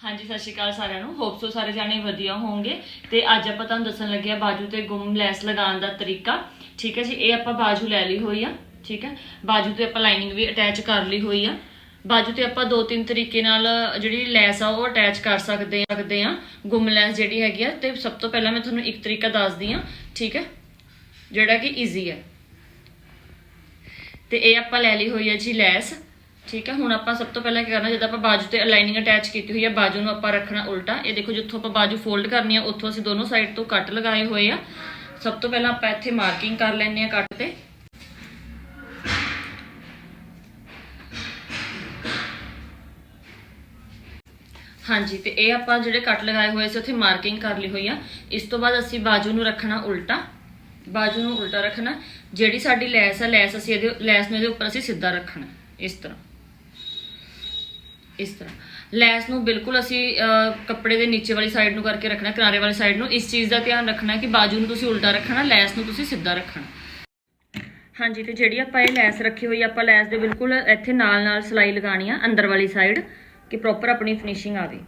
ਹਾਂਜੀ, ਸਤਿ ਸ਼੍ਰੀ ਅਕਾਲ ਸਾਰਿਆਂ ਨੂੰ। ਹੋਪ ਸੋ ਸਾਰੇ ਜਾਣੇ ਵਧੀਆ ਹੋਵੋਗੇ ਤੇ ਅੱਜ ਆਪਾਂ ਤੁਹਾਨੂੰ ਦੱਸਣ ਲੱਗੇ ਆ ਬਾਜੂ ਤੇ ਗੁੰਮ ਲੈਸ ਲਗਾਉਣ ਦਾ ਤਰੀਕਾ। ਠੀਕ ਹੈ ਜੀ, ਇਹ ਆਪਾਂ ਬਾਜੂ ਲੈ ਲਈ ਹੋਈ ਆ। ਠੀਕ ਹੈ, ਬਾਜੂ ਤੇ ਆਪਾਂ ਲਾਈਨਿੰਗ ਵੀ ਅਟੈਚ ਕਰ ਲਈ ਹੋਈ ਆ। ਬਾਜੂ ਤੇ ਆਪਾਂ ਦੋ ਤਿੰਨ ਤਰੀਕੇ ਨਾਲ ਜਿਹੜੀ ਲੈਸ ਆ, ਉਹ ਅਟੈਚ ਕਰ ਸਕਦੇ ਸਕਦੇ ਆ ਗੁੰਮ ਲੈਸ ਜਿਹੜੀ ਹੈਗੀ ਆ, ਤੇ ਸਭ ਤੋਂ ਪਹਿਲਾਂ ਮੈਂ ਤੁਹਾਨੂੰ ਇੱਕ ਤਰੀਕਾ ਦੱਸਦੀ ਆ ਠੀਕ ਹੈ, ਜਿਹੜਾ ਕਿ ਈਜ਼ੀ ਹੈ। ਤੇ ਇਹ ਆਪਾਂ ਲੈ ਲਈ ਹੋਈ ਆ ਜੀ ਲੈਸ। ਠੀਕ ਹੈ ਹੁਣ ਆਪਾਂ ਸਭ ਤੋਂ ਪਹਿਲਾਂ ਕੀ ਕਰਨਾ, ਜਦੋਂ ਆਪਾਂ ਬਾਜੂ ਤੇ ਅਲਾਈਨਿੰਗ ਅਟੈਚ ਕੀਤੀ ਹੋਈ ਹੈ ਬਾਜੂ ਨੂੰ ਆਪਾਂ ਰੱਖਣਾ ਉਲਟਾ। ਇਹ ਦੇਖੋ, ਜਿੱਥੋਂ ਆਪਾਂ ਬਾਜੂ ਫੋਲਡ ਕਰਨੀ ਆ, ਉੱਥੋਂ ਅਸੀਂ ਦੋਨੋਂ ਸਾਈਡ ਤੋਂ ਕੱਟ ਲਗਾਏ ਹੋਏ ਆ। ਸਭ ਤੋਂ ਪਹਿਲਾਂ ਆਪਾਂ ਇੱਥੇ ਮਾਰਕਿੰਗ ਕਰ ਲੈਂਦੇ ਆ ਕੱਟ ਤੇ। ਹਾਂਜੀ, ਤੇ ਇਹ ਆਪਾਂ ਜਿਹੜੇ ਕੱਟ ਲਗਾਏ ਹੋਏ ਸੀ, ਉੱਥੇ ਮਾਰਕਿੰਗ ਕਰ ਲਈ ਹੋਈ ਆ। ਇਸ ਤੋਂ ਬਾਅਦ ਅਸੀਂ ਬਾਜੂ ਨੂੰ ਰੱਖਣਾ ਉਲਟਾ। ਬਾਜੂ ਨੂੰ ਉਲਟਾ ਰੱਖਣਾ। ਜਿਹੜੀ ਸਾਡੀ ਲੈਸ ਆ, ਲੈਸ ਅਸੀਂ ਇਹਦੇ, ਲੈਸ ਨੂੰ ਇਹਦੇ ਉੱਪਰ ਅਸੀਂ ਸਿੱਧਾ ਰੱਖਣਾ, ਇਸ ਤਰ੍ਹਾਂ। ਇਸ ਤਰ੍ਹਾਂ। ਲੈਸ ਨੂੰ ਬਿਲਕੁਲ ਅਸੀਂ ਕੱਪੜੇ ਦੇ ਨੀਚੇ ਵਾਲੀ ਸਾਈਡ ਨੂੰ ਕਰਕੇ ਰੱਖਣਾ ਕਿਨਾਰੇ ਵਾਲੀ ਸਾਈਡ ਨੂੰ ਇਸ ਚੀਜ਼ ਦਾ ਧਿਆਨ ਰੱਖਣਾ ਕਿ ਬਾਜੂ ਨੂੰ ਤੁਸੀਂ ਉਲਟਾ ਰੱਖਣਾ ਲੈਸ ਨੂੰ ਤੁਸੀਂ ਸਿੱਧਾ ਰੱਖਣਾ। ਹਾਂਜੀ ਤੇ ਜਿਹੜੀ ਆਪਾਂ ਇਹ ਲੈਸ ਰੱਖੀ ਹੋਈ ਆ, ਆਪਾਂ ਲੈਸ ਦੇ ਬਿਲਕੁਲ ਇੱਥੇ ਨਾਲ ਨਾਲ ਸਲਾਈ ਲਗਾਣੀ ਆ ਅੰਦਰ ਵਾਲੀ ਸਾਈਡ ਕਿ ਪ੍ਰੋਪਰ ਆਪਣੀ ਫਿਨਿਸ਼ਿੰਗ ਆਵੇ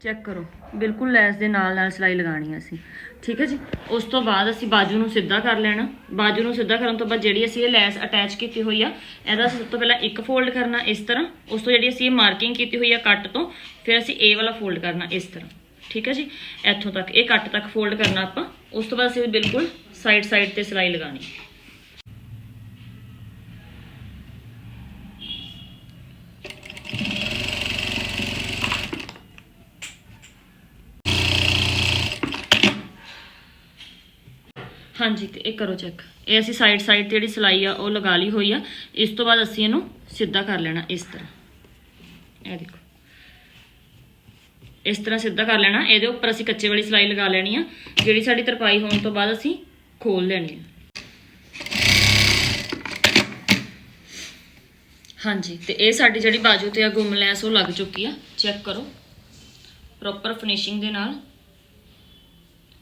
ਚੈੱਕ ਕਰੋ। ਬਿਲਕੁਲ ਲੈਸ ਦੇ ਨਾਲ ਨਾਲ ਸਲਾਈ ਲਗਾਣੀ ਹੈ ਅਸੀਂ। ਠੀਕ ਹੈ ਜੀ? ਉਸ ਤੋਂ ਬਾਅਦ ਅਸੀਂ ਬਾਜੂ ਨੂੰ ਸਿੱਧਾ ਕਰ ਲੈਣਾ। ਬਾਜੂ ਨੂੰ ਸਿੱਧਾ ਕਰਨ ਤੋਂ ਬਾਅਦ ਜਿਹੜੀ ਅਸੀਂ ਇਹ ਲੈਸ ਅਟੈਚ ਕੀਤੀ ਹੋਈ ਆ, ਇਹਦਾ ਸਭ ਤੋਂ ਪਹਿਲਾਂ ਇੱਕ ਫੋਲਡ ਕਰਨਾ ਇਸ ਤਰ੍ਹਾਂ। ਉਸ ਤੋਂ ਜਿਹੜੀ ਅਸੀਂ ਇਹ ਮਾਰਕਿੰਗ ਕੀਤੀ ਹੋਈ ਆ ਕੱਟ ਤੋਂ, ਫਿਰ ਅਸੀਂ ਇਹ ਵਾਲਾ ਫੋਲਡ ਕਰਨਾ ਇਸ ਤਰ੍ਹਾਂ। ਠੀਕ ਹੈ ਜੀ? ਇੱਥੋਂ ਤੱਕ, ਇਹ ਕੱਟ ਤੱਕ ਫੋਲਡ ਕਰਨਾ ਆਪਾਂ। ਉਸ ਤੋਂ ਬਾਅਦ ਅਸੀਂ ਬਿਲਕੁਲ ਸਾਈਡ ਸਾਈਡ ਤੇ ਸਲਾਈ ਲਗਾਣੀ ਹਾਂਜੀ, ਤੇ ਇਹ ਕਰੋ ਚੈੱਕ ਇਹ ਅਸੀਂ ਸਾਈਡ ਸਾਈਡ ਤੇ ਜਿਹੜੀ ਸਲਾਈ ਆ, ਉਹ ਲਗਾ ਲਈ ਹੋਈ ਆ। ਇਸ ਤੋਂ ਬਾਅਦ ਅਸੀਂ ਇਹਨੂੰ ਸਿੱਧਾ ਕਰ ਲੈਣਾ ਇਸ ਤਰ੍ਹਾਂ। ਇਹ ਦੇਖੋ। ਇਸ ਤਰ੍ਹਾਂ ਸਿੱਧਾ ਕਰ ਲੈਣਾ। ਇਹਦੇ ਉੱਪਰ ਅਸੀਂ ਕੱਚੇ ਵਾਲੀ ਸਲਾਈ ਲਗਾ ਲੈਣੀ ਆ। ਜਿਹੜੀ ਸਾਡੀ ਤਰਪਾਈ ਹੋਣ ਤੋਂ ਬਾਅਦ ਅਸੀਂ ਖੋਲ ਲੈਣੀ ਆ। ਹਾਂਜੀ, ਤੇ ਇਹ ਸਾਡੀ ਜਿਹੜੀ ਬਾਜੂ ਤੇ ਆ ਗੁੰਮ ਲੈਸ, ਉਹ ਲੱਗ ਚੁੱਕੀ ਆ। ਚੈੱਕ ਕਰੋ। ਪ੍ਰੋਪਰ ਫਿਨਿਸ਼ਿੰਗ ਦੇ ਨਾਲ।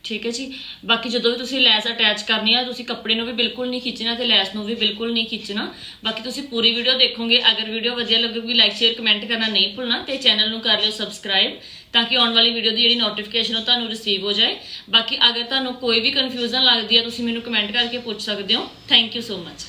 ਠੀਕ ਹੈ ਜੀ। ਬਾਕੀ ਜਦੋਂ ਵੀ ਤੁਸੀਂ ਲੈਸ ਅਟੈਚ ਕਰਨੀ ਆ, ਤੁਸੀਂ ਕੱਪੜੇ ਨੂੰ ਵੀ ਬਿਲਕੁਲ ਨਹੀਂ ਖਿੱਚਣਾ ਤੇ ਲੈਸ ਨੂੰ ਵੀ ਬਿਲਕੁਲ ਨਹੀਂ ਖਿੱਚਣਾ। ਬਾਕੀ ਤੁਸੀਂ ਪੂਰੀ ਵੀਡੀਓ ਦੇਖੋਗੇ। ਅਗਰ ਵੀਡੀਓ ਵਧੀਆ ਲੱਗੂਗੀ ਲਾਈਕ ਸ਼ੇਅਰ ਕਮੈਂਟ ਕਰਨਾ ਨਹੀਂ ਭੁੱਲਣਾ ਤੇ ਚੈਨਲ ਨੂੰ ਕਰ ਲਿਓ ਸਬਸਕ੍ਰਾਈਬ ਤਾਂ ਕਿ ਆਉਣ ਵਾਲੀ ਵੀਡੀਓ ਦੀ ਜਿਹੜੀ ਨੋਟੀਫਿਕੇਸ਼ਨ ਉਹ ਤੁਹਾਨੂੰ ਰਿਸੀਵ ਹੋ ਜਾਏ। ਬਾਕੀ ਅਗਰ ਤੁਹਾਨੂੰ ਕੋਈ ਵੀ ਕਨਫਿਊਜ਼ਨ ਲੱਗਦੀ ਹੈ ਤੁਸੀਂ ਮੈਨੂੰ ਕਮੈਂਟ ਕਰਕੇ ਪੁੱਛ ਸਕਦੇ ਹੋ। Thank you so much